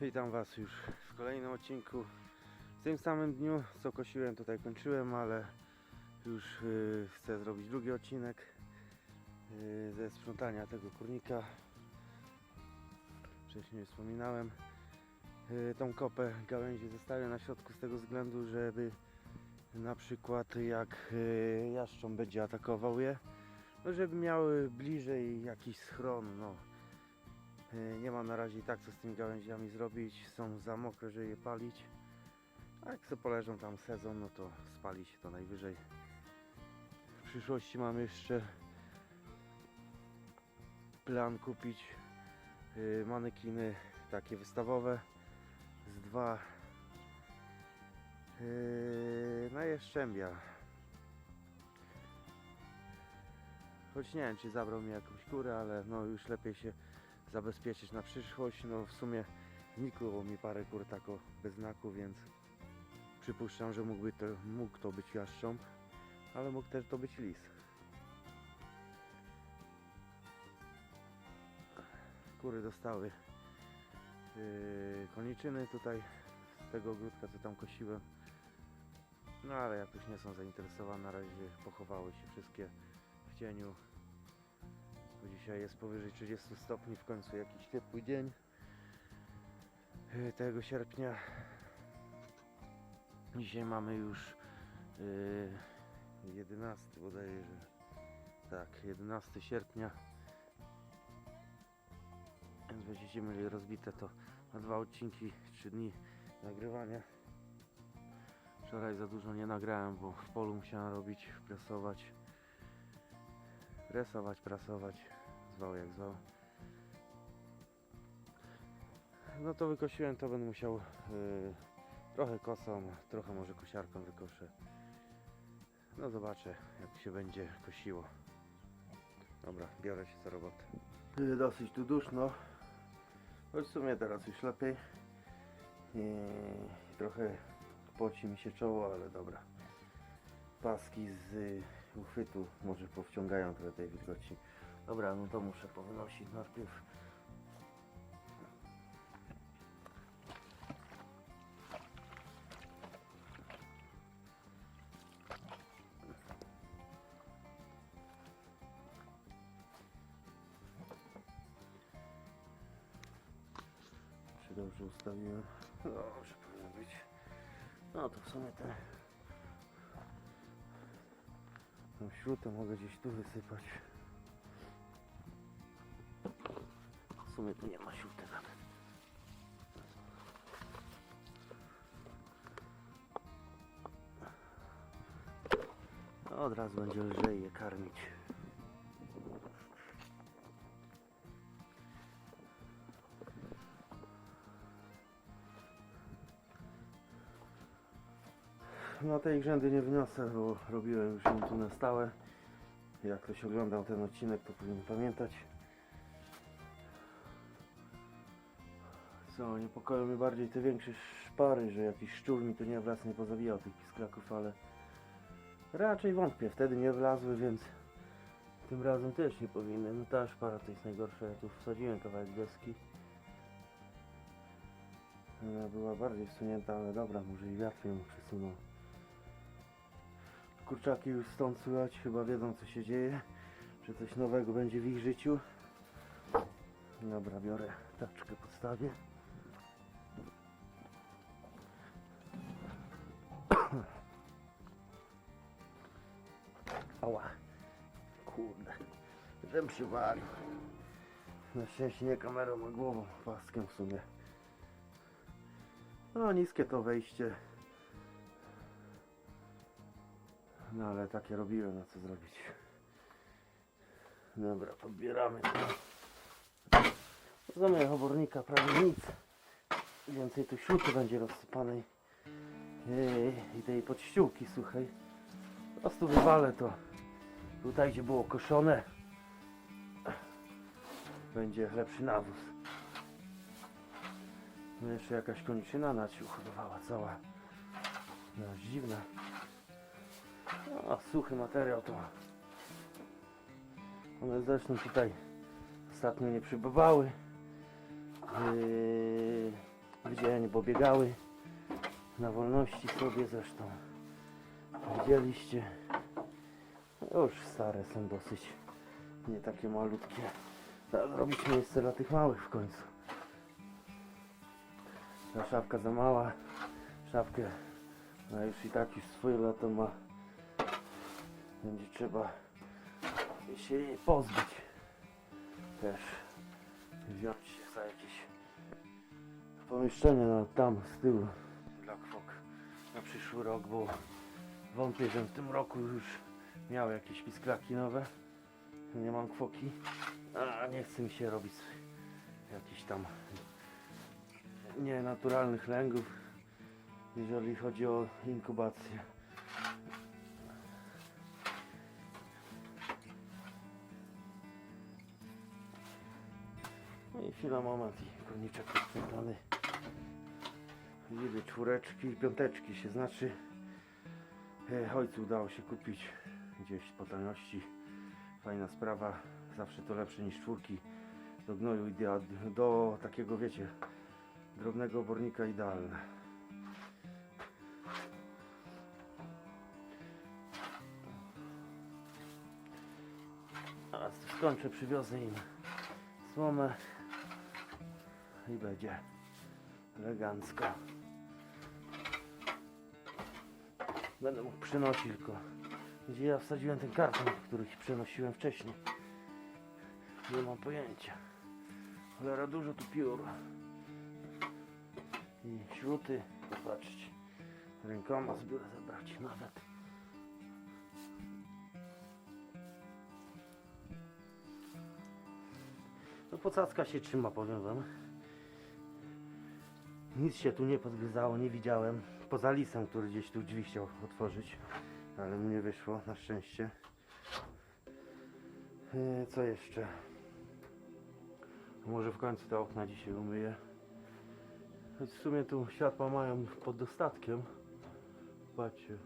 Witam Was już w kolejnym odcinku. W tym samym dniu, co kosiłem, tutaj kończyłem, ale już y, chcę zrobić drugi odcinek y, ze sprzątania tego kurnika. Wcześniej wspominałem. Y, tą kopę gałęzi zostawię na środku z tego względu, żeby na przykład jak y, jaszcząb będzie atakował je, no żeby miały bliżej jakiś schron, no. Y, Nie mam na razie i tak co z tymi gałęziami zrobić. Są za mokre, żeby je palić. A jak sobie poleżą tam sezon, no to spali się to najwyżej. W przyszłości mam jeszcze plan kupić y, manekiny takie wystawowe z dwa yy, na jeszczębia. Choć nie wiem, czy zabrał mi jakąś kurę, ale no już lepiej się zabezpieczyć na przyszłość. No w sumie znikło mi parę kur tako bez znaku, więc przypuszczam, że mógłby to, mógł to być jaszcząb, ale mógł też to być lis. Kury dostały yy, koniczyny tutaj z tego ogródka, co tam kosiłem. No ale jakoś nie są zainteresowane, na razie pochowały się wszystkie w cieniu. Bo dzisiaj jest powyżej 30 stopni, w końcu jakiś ciepły dzień yy, tego sierpnia. Dzisiaj mamy już yy, 11 bodajże. Tak, 11 sierpnia. Więc będziecie mieli rozbite to na dwa odcinki, 3 dni nagrywania. Wczoraj za dużo nie nagrałem, bo w polu musiałem robić, presować. Presować, prasować. Zwał jak zwał. No to wykosiłem, to będę musiał yy, trochę kosą, trochę może kosiarką wykoszę. No zobaczę jak się będzie kosiło. Dobra, biorę się za robotę. Yy, Dosyć tu duszno. Choć w sumie teraz już lepiej. Trochę poci mi się czoło, ale dobra. Paski z y, uchwytu może powciągają trochę tej wilgoci. Dobra, no to muszę powynosić najpierw. Czy dobrze ustawiłem? Dobrze powinno być. No to w sumie ten... Tą śrutę mogę gdzieś tu wysypać. Sumie tu nie ma śruty nawet. Od razu będzie lżej je karmić. Na tej grzędy nie wniosę, bo robiłem już ją tu na stałe. Jak ktoś oglądał ten odcinek, to powinien pamiętać. Co, niepokoją mnie bardziej te większe szpary, że jakiś szczur mi tu nie wlazł, nie pozabijał tych pisklaków, ale raczej wątpię, wtedy nie wlazły, więc tym razem też nie powinny. No ta szpara to jest najgorsza, ja tu wsadziłem kawałek deski. Ona była bardziej wsunięta, ale dobra, może i wiatr ją przesunął. Kurczaki już stąd słychać, chyba wiedzą co się dzieje, że coś nowego będzie w ich życiu. Dobra, biorę taczkę, podstawię. Ała, kurde, żem się walił. Na szczęście nie kamerą, a głową, paskiem w sumie. No, niskie to wejście. No ale takie robiłem, no co zrobić. Dobra, podbieramy. Zamiast obornika prawie nic. Więcej tu śruty będzie rozsypanej. Ej, I tej podściółki suchej. Po prostu wywalę to. Tutaj gdzie było koszone. Będzie lepszy nawóz. No jeszcze jakaś kończyna na ci uhodowała cała. No dziwna. No, suchy materiał to. One zresztą tutaj ostatnio nie przybywały. Yy, dzień, bo na wolności sobie zresztą. Widzieliście. Już stare są dosyć. Nie takie malutkie. Trzeba zrobić miejsce dla tych małych w końcu. Ta szafka za mała. Szafkę no już i tak już swoje lata ma. Będzie trzeba się jej pozbyć. Też wziąć się za jakieś pomieszczenie no, tam z tyłu dla kwok na przyszły rok, bo wątpię, że w tym roku już miał jakieś pisklaki nowe. Nie mam kwoki, a nie chce mi się robić jakichś tam nienaturalnych lęgów, jeżeli chodzi o inkubację. No i chwila, moment i kurniczek posprzątany. Widzę czwóreczki piąteczki się znaczy. E, ojcu udało się kupić gdzieś po taniości. Fajna sprawa, zawsze to lepsze niż czwórki. Do gnoju idea, do takiego wiecie, drobnego obornika idealne. Teraz skończę, przywiozę im słomę i będzie elegancko. Będę mógł przynosić tylko. Gdzie ja wsadziłem ten karton, który przenosiłem wcześniej? Nie mam pojęcia. Cholera, dużo tu piór. I śruty. Zobaczcie. Rękoma zbiorę zabrać nawet. No pocacka się trzyma, powiem wam. Nic się tu nie podgryzało, nie widziałem. Poza lisem, który gdzieś tu drzwi chciał otworzyć. Ale mu nie wyszło, na szczęście. E, Co jeszcze? Może w końcu te okna dzisiaj umyję. Choć w sumie tu światła mają pod dostatkiem. Patrzcie.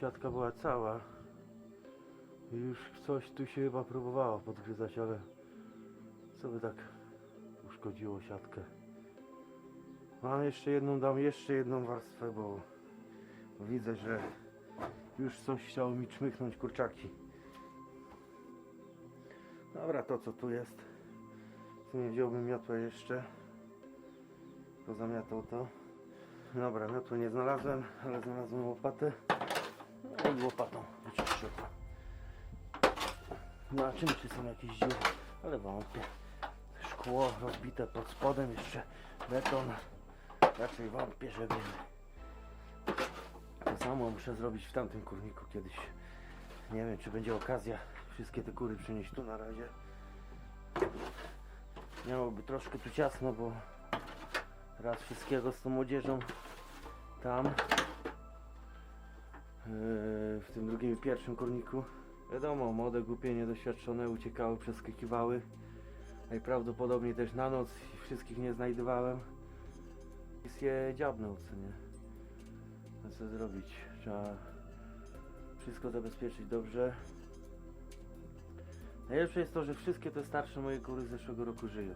Siatka była cała. Już coś tu się chyba próbowało podgryzać, ale co by tak uszkodziło siatkę. Mam jeszcze jedną, dam jeszcze jedną warstwę, bo widzę, że już coś chciało mi czmychnąć kurczaki. Dobra, to co tu jest. W sumie wziąłbym miotłę jeszcze. To zamiatał to. Dobra, miotły nie znalazłem, ale znalazłem łopatę. No i łopatą wyczyszczę to. Na czym czy są jakieś dziury? Ale wątpię. Szkło rozbite pod spodem, jeszcze beton. Raczej wątpię, że wiem. Samo muszę zrobić w tamtym kurniku kiedyś. Nie wiem, czy będzie okazja wszystkie te kury przynieść tu na razie. Miałoby troszkę tu ciasno, bo raz wszystkiego z tą młodzieżą tam yy, w tym drugim i pierwszym kurniku. Wiadomo, młode, głupie, niedoświadczone uciekały, przeskakiwały. Najprawdopodobniej też na noc i wszystkich nie znajdowałem. Jest je dziabnął, co nie? Co zrobić? Trzeba wszystko zabezpieczyć dobrze. Najlepsze jest to, że wszystkie te starsze moje kury z zeszłego roku żyją.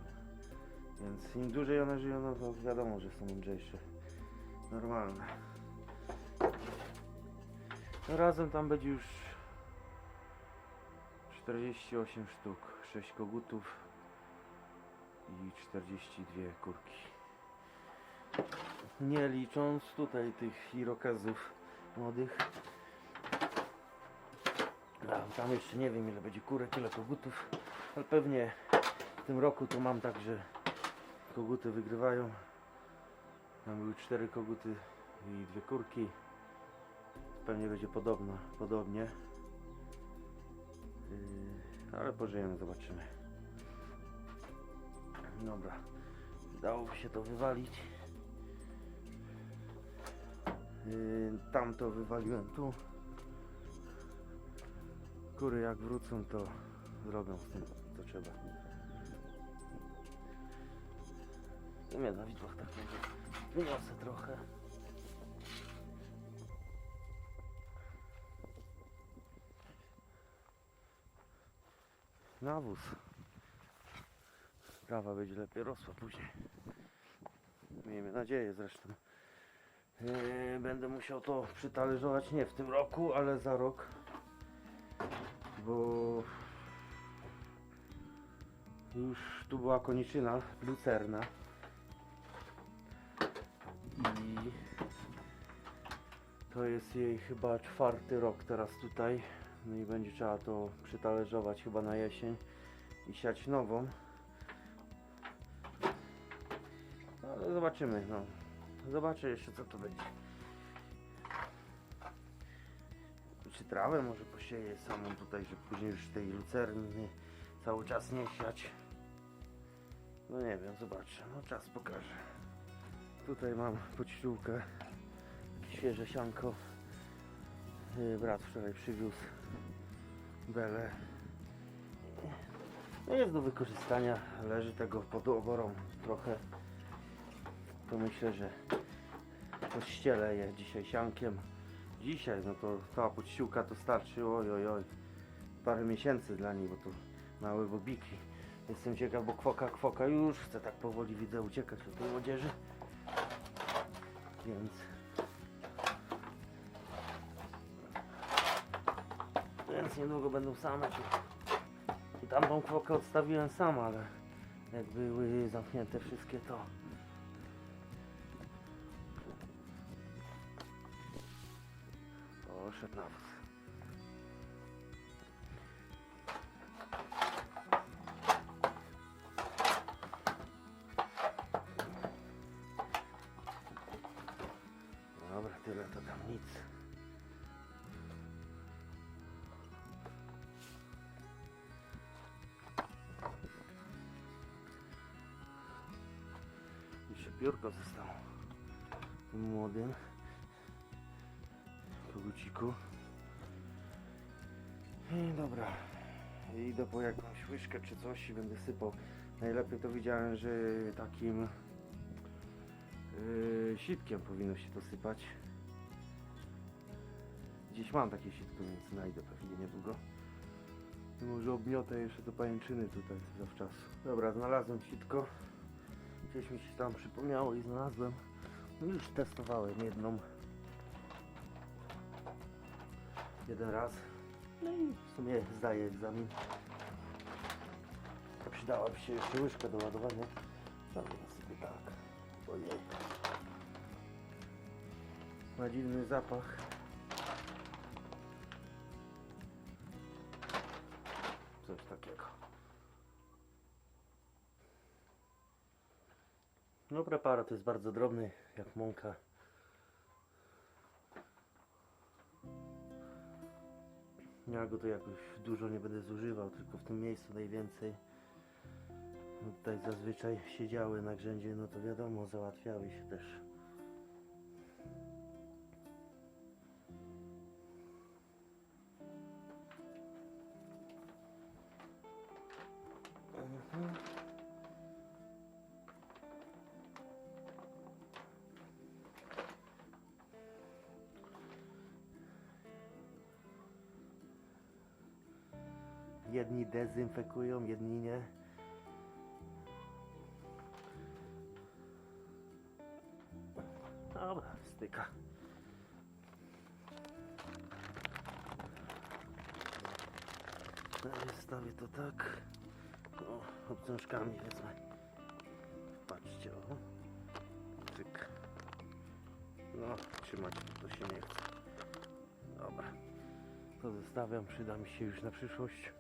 Więc im dłużej one żyją, no to wiadomo, że są mądrzejsze. Normalne. No razem tam będzie już 48 sztuk, 6 kogutów i 42 kurki. Nie licząc tutaj tych irokezów młodych. Tam jeszcze nie wiem ile będzie kurek, ile kogutów, ale pewnie w tym roku to mam tak, że koguty wygrywają. Tam były cztery koguty i dwie kurki. Pewnie będzie podobno, podobnie. Yy, ale pożyjemy, zobaczymy. Dobra, dałoby się to wywalić. Yy, tam to wywaliłem tu. Kury jak wrócą to zrobią z tym co trzeba. W sumie na widłach tak będzie. Wyniosę trochę. Nawóz. Trawa będzie lepiej rosła później. Miejmy nadzieję zresztą. Yy, będę musiał to przytalerzować nie w tym roku, ale za rok. Bo już tu była koniczyna, lucerna. I to jest jej chyba czwarty rok teraz tutaj. No i będzie trzeba to przytalerzować chyba na jesień i siać nową. No, Ale zobaczymy, no. Zobaczę jeszcze co to będzie. Czy trawę może posieję samą tutaj, żeby później już tej lucerny cały czas nie siać. No nie wiem, zobaczę. No czas pokaże. Tutaj mam podściółkę. Świeże sianko. Yy, Brat wczoraj przywiózł belę. No jest do wykorzystania. Leży tego pod oborą trochę. To myślę, że pościelę je dzisiaj siankiem. Dzisiaj, no to cała podściółka to starczy, oj, oj, oj. Parę miesięcy dla niej, bo to małe bobiki. Jestem ciekaw, bo kwoka, kwoka już chce tak powoli, widzę, uciekać od tej młodzieży. Więc... Więc niedługo będą same. Tamtą kwokę odstawiłem sam, ale jak były zamknięte wszystkie, to Poszedł na wóz. Dobra, tyle to tam nic. Jeszcze piórko zostało. Młodym koguciku. I dobra. Idę po jakąś łyżkę czy coś i będę sypał. Najlepiej to widziałem, że takim yy, sitkiem powinno się to sypać. Gdzieś mam takie sitko, więc znajdę pewnie niedługo. I Może obmiotę jeszcze do pajęczyny tutaj zawczasu. Dobra, znalazłem sitko. Gdzieś mi się tam przypomniało i znalazłem. No Już testowałem jedną jeden raz. No i w sumie zdaję egzamin. Przydałaby się jeszcze łyżka do ładowania. Dobra, sobie tak. Ojej. Ma dziwny zapach. Coś takiego. No preparat jest bardzo drobny, jak mąka. Ja go to jakoś dużo nie będę zużywał, tylko w tym miejscu najwięcej. No tutaj zazwyczaj siedziały na grzędzie, no to wiadomo, załatwiały się też. Jedni dezynfekują, jedni nie. Dobra, styka. Stawię to tak. O, obciążkami wezmę. Patrzcie, o. Cyk. No, trzymać to się nie chce. Dobra. To zostawiam, przyda mi się już na przyszłość.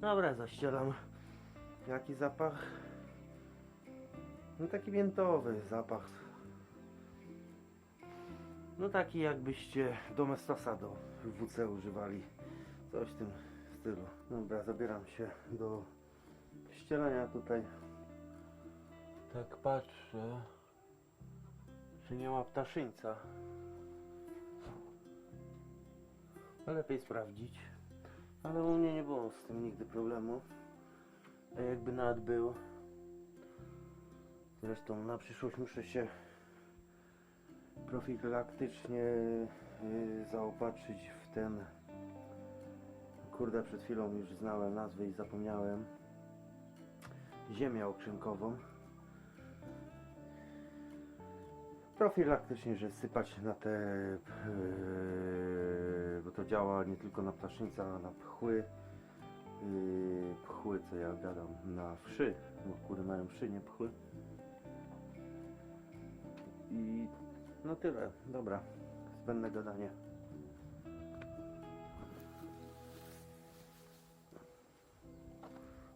Dobra, zaścielam. Jaki zapach? No taki miętowy zapach. No taki jakbyście domestosa do WC używali. Coś w tym stylu. Dobra, zabieram się do ścielania tutaj. Tak patrzę, czy nie ma ptaszyńca. Lepiej sprawdzić. Ale u mnie nie było z tym nigdy problemu. A jakby nawet był. Zresztą na przyszłość muszę się profilaktycznie yy, zaopatrzyć w ten. Kurde, przed chwilą już znałem nazwę i zapomniałem. Ziemię okrzynkową. profilaktycznie, że sypać na te, bo to działa nie tylko na ptasznicę, ale na pchły, yy, pchły, co ja gadam, na wszy, bo kury mają wszy, nie pchły. I no tyle, dobra, zbędne gadanie.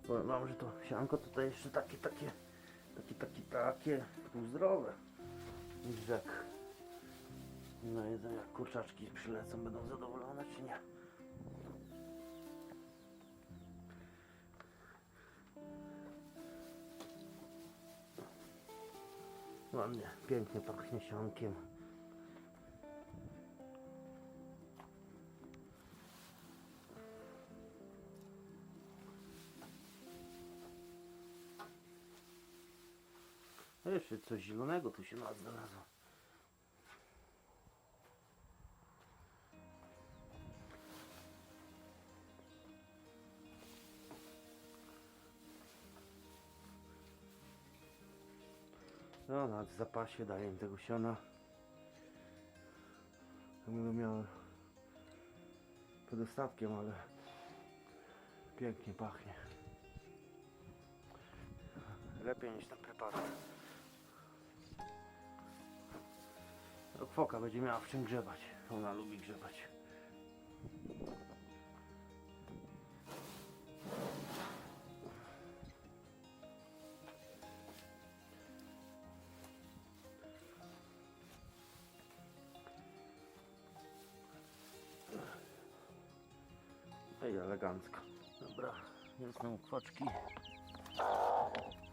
Powiem wam, że to sianko tutaj jeszcze takie, takie, takie, takie, takie, półzdrowe. Brzeg. No jedzą jak kurczaczki przylecą, będą zadowolone czy nie? Ładnie, pięknie pachnie siankiem. Jeszcze coś zielonego tu się nas znalazło. Nawet w zapasie daję im tego siana. To Będą miały pod ale pięknie pachnie. Lepiej niż ten preparat. Foka będzie miała w czym grzebać. Ona lubi grzebać. Ej, elegancko. Dobra, jest nam kwaczki.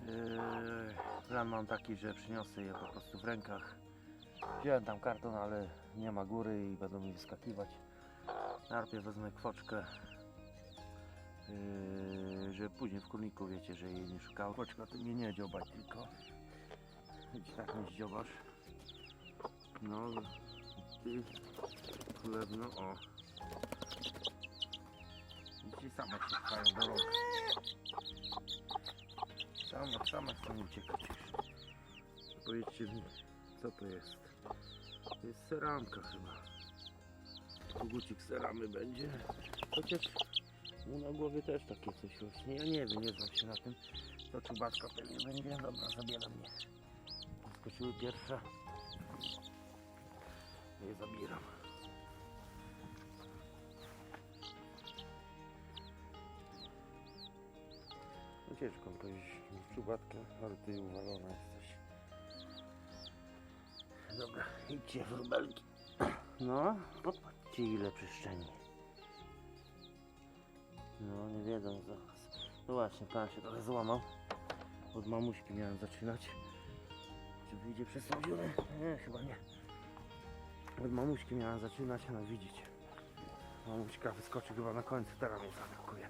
Yy, plan mam taki, że przyniosę je po prostu w rękach. Wziąłem tam karton, ale nie ma góry i będą mi wyskakiwać. Najpierw wezmę kwoczkę, yy, później w kurniku wiecie, że jej nie szukał. Kwoczka to mnie nie dziobać tylko. Idź tak nie zdziobasz. No, ty chlebno, o. Widzicie, same do rąk. Same, same chcą uciekać. Powiedzcie mi, co to jest? To jest seramka chyba. Kogucik seramy będzie. Chociaż mu na głowie też takie coś rośnie. Ja nie wiem, nie znam się na tym. To czubaczka pewnie będzie. Dobra, zabieram je. Skoczyły pierwsze. Je zabieram. Ucieczką to już w czubatkę, ale ty uwalona jesteś. Dobra, idźcie wróbelki. No, popatrzcie ile przyszczeni. No, nie wiedzą zaraz. No właśnie, pan się trochę złamał. Od mamuśki miałem zaczynać. Czy wyjdzie przez tą dziurę? Nie, chyba nie. Od mamuśki miałem zaczynać, no widzicie. Mamuśka wyskoczy chyba na końcu, teraz mnie zaatakuje.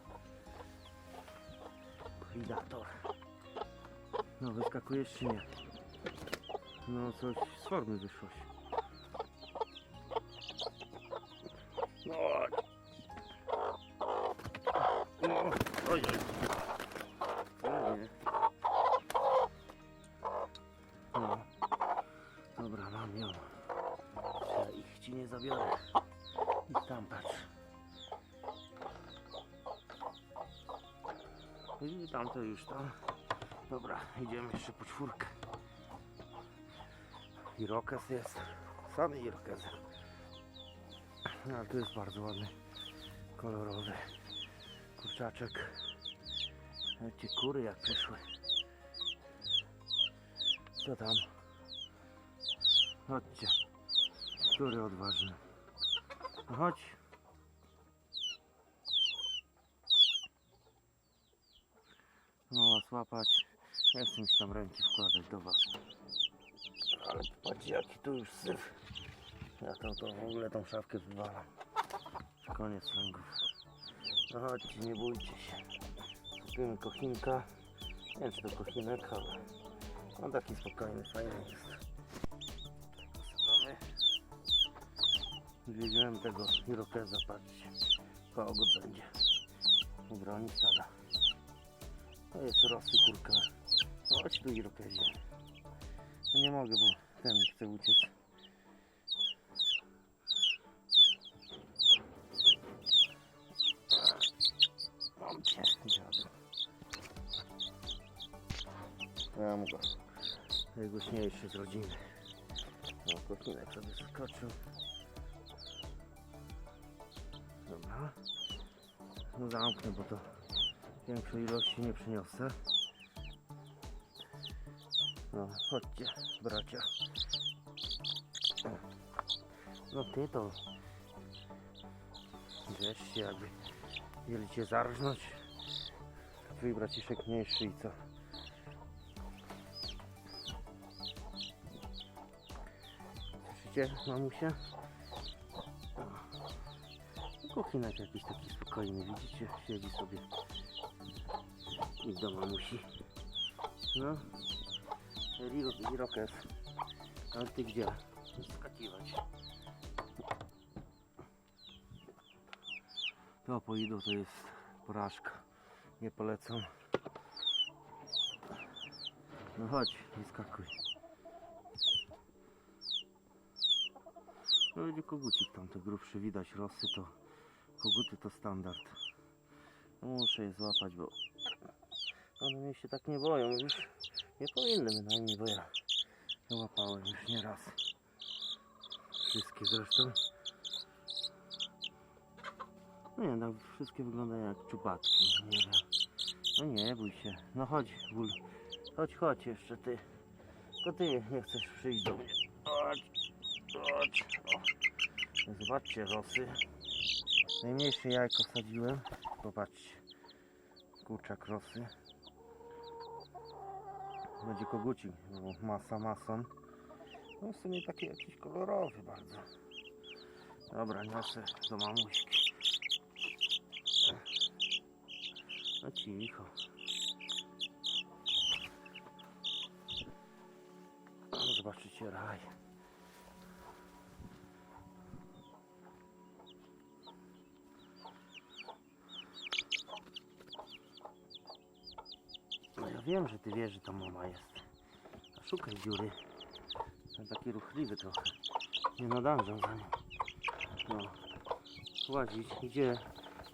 Predator. No, wyskakujesz czy nie? No, coś z formy wyszłoś. No, chodź. no, Tamto już tam. Dobra, idziemy jeszcze po czwórkę. Irokez jest. Same irokezy. No, ale tu jest bardzo ładny, kolorowy kurczaczek. Te kury jak przyszły. Co tam? Chodźcie. Który odważny? Chodź. No was łapać. Nie chcę mi tam ręki wkładać do was. Ale patrzcie jaki tu już syf. Ja to, to w ogóle tą szafkę wywalam. Koniec ręków. No chodźcie, nie bójcie się. Kupimy kochinka. Nie wiem czy to kochinek, ale on taki spokojny, fajny jest. Posypamy. Wiedziałem tego irokeza, patrzcie. Kogut będzie. Ubroni stada. To jest rosy kurka. Chodź tu irokezie. No nie mogę, bo Ten chce uciec. Mam cię, dziadu. Mam go. Najgłośniejszy z rodziny. O, kokinek sobie skoczył. Dobra. No zamknę, bo to większej ilości nie przyniosę. No, chodźcie, bracia. No ty to... Wiesz się, jakby mieli cię zarżnąć. Twój braciszek mniejszy i co? Słyszycie, mamusia? Kuchinek jakiś taki spokojny, widzicie? Siedzi sobie. I do mamusi. No. Irokes. Ale ty gdzie? Skakiwać. To po idą to jest porażka. Nie polecam. No chodź, nie skakuj. No będzie kogucik tam, te grubszy widać, rosy to koguty to standard. Muszę je złapać, bo one mnie się tak nie boją już. Nie powinny bynajmniej, bo ja łapałem już nie raz. Wszystkie zresztą. No nie, no wszystkie wyglądają jak czubacki. Nie wiem. No nie bój się. No chodź, ból. Chodź, chodź jeszcze ty. To ty nie chcesz przyjść do mnie. Chodź, chodź. O. Zobaczcie rosy. Najmniejsze jajko wsadziłem. Popatrzcie. Kurczak rosy. Będzie kogucik, bo masa masą. No w sumie taki jakiś kolorowy bardzo. Dobra, niosę do mamuśki. No cicho. Wiem, że ty wiesz, że tam mama jest. A szukaj dziury. Taki ruchliwy trochę. Nie nadążam za nim. No. Łazić. Gdzie?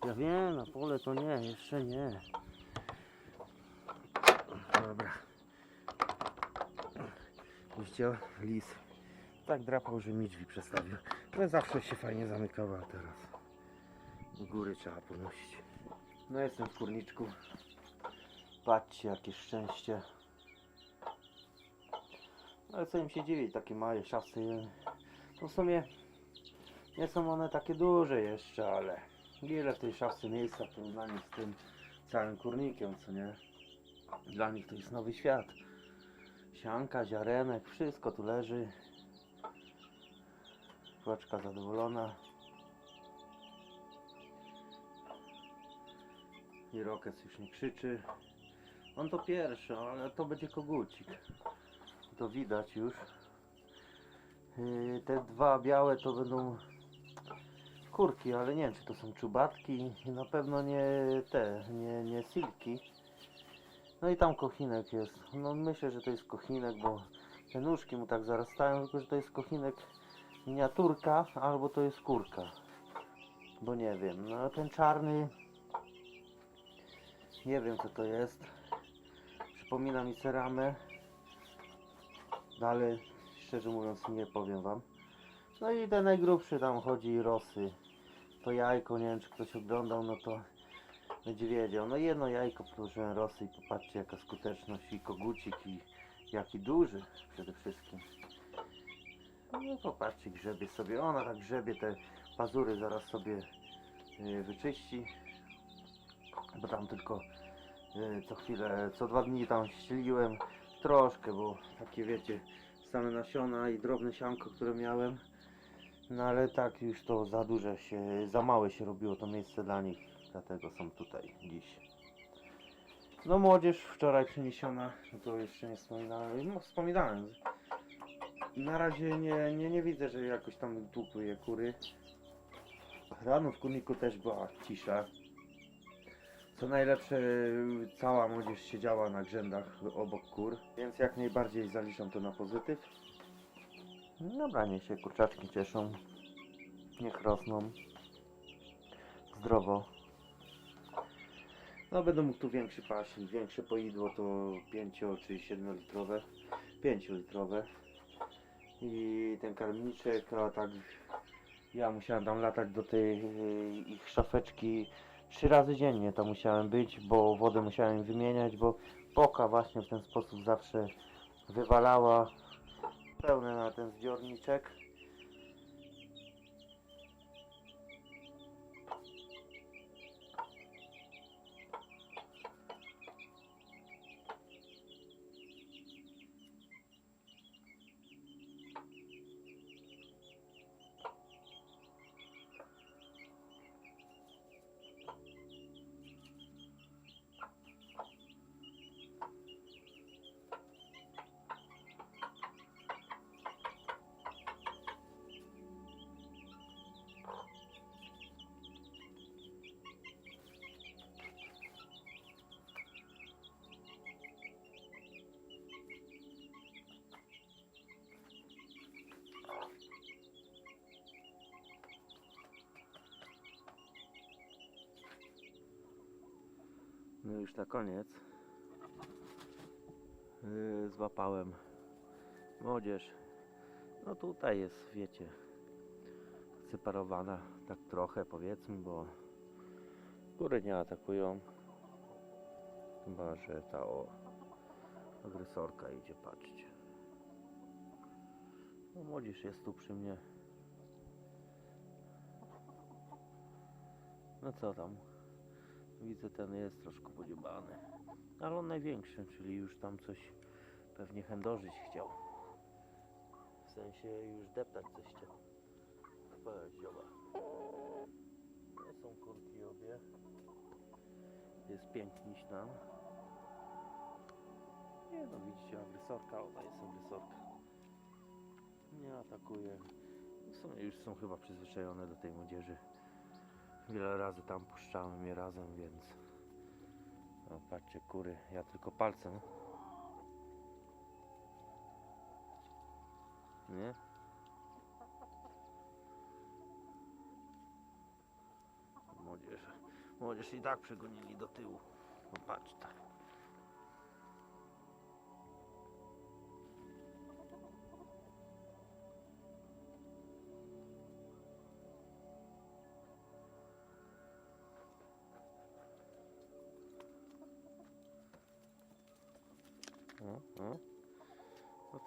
Ja wiem, na pole to nie, jeszcze nie. Dobra. Widzicie, lis. Tak drapał, że mi drzwi przestawił. No zawsze się fajnie zamykała, a teraz góry trzeba ponosić. No jestem w kurniczku. Patrzcie, jakie szczęście. Ale co im się dziwić, takie małe szafy. To w sumie nie są one takie duże jeszcze, ale ile w tej szafce miejsca w porównaniu z tym całym kurnikiem, co nie? Dla nich to jest nowy świat. Sianka, ziarenek, wszystko tu leży. Kłaczka zadowolona. I Rokes już nie krzyczy. On to pierwszy, ale to będzie kogucik. To widać już. Yy, Te dwa białe to będą kurki, ale nie wiem czy to są czubatki na pewno nie te, nie, nie silki. No i tam kochinek jest. No myślę, że to jest kochinek, bo te nóżki mu tak zarastają, tylko że to jest kochinek miniaturka albo to jest kurka. Bo nie wiem. No ten czarny nie wiem co to jest. Przypomina mi ceramę. No ale szczerze mówiąc nie powiem wam. No i ten najgrubszy tam chodzi rosy. To jajko, nie wiem czy ktoś oglądał, no to będzie wiedział. No jedno jajko położyłem rosy i popatrzcie jaka skuteczność i kogucik i jaki duży przede wszystkim. No popatrzcie, grzebie sobie. Ona tak grzebie te pazury zaraz sobie y, wyczyści. Bo tam tylko co chwilę, co dwa dni tam ścieliłem troszkę, bo takie wiecie, same nasiona i drobne sianko, które miałem. No ale tak już to za duże się, za małe się robiło to miejsce dla nich, dlatego są tutaj dziś. No młodzież wczoraj przyniesiona, no to jeszcze nie wspominałem, no wspominałem. Na razie nie, nie, nie widzę, że jakoś tam tłukły je kury. Rano w kurniku też była cisza. Co najlepsze, cała młodzież siedziała na grzędach obok kur, więc jak najbardziej zaliczam to na pozytyw. Dobra, niech się kurczaczki cieszą. Niech rosną. Zdrowo. No będę mógł tu większy paśnik, większe poidło to 5 czy 7 litrowe. 5 litrowe. I ten karmniczek, a tak ja musiałem tam latać do tej y, ich szafeczki trzy razy dziennie to musiałem być, bo wodę musiałem wymieniać, bo poka właśnie w ten sposób zawsze wywalała pełne na ten zbiorniczek. No już na koniec yy, złapałem młodzież. No tutaj jest, wiecie, separowana tak trochę powiedzmy, bo góry nie atakują. Chyba, że ta o agresorka idzie, patrzcie. No młodzież jest tu przy mnie. No co tam? Widzę, ten jest troszkę podziubany. Ale on największy, czyli już tam coś pewnie chędożyć chciał. W sensie już deptać coś chciał. Patrz, zioba. To są kurki obie. Jest piękniśna. Nie no, widzicie, agresorka, ona jest agresorka. Nie atakuje. W sumie już są chyba przyzwyczajone do tej młodzieży. Wiele razy tam puszczałem je razem, więc no patrzcie kury, ja tylko palcem. Nie? Młodzież, młodzież i tak przegonili do tyłu. Popatrz tak.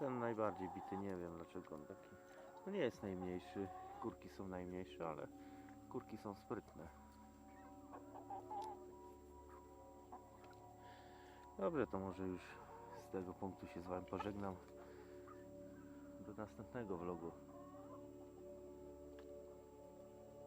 Ten najbardziej bity, nie wiem dlaczego on taki. No nie jest najmniejszy. Kurki są najmniejsze, ale kurki są sprytne. Dobrze, to może już z tego punktu się z wami pożegnam. Do następnego vlogu.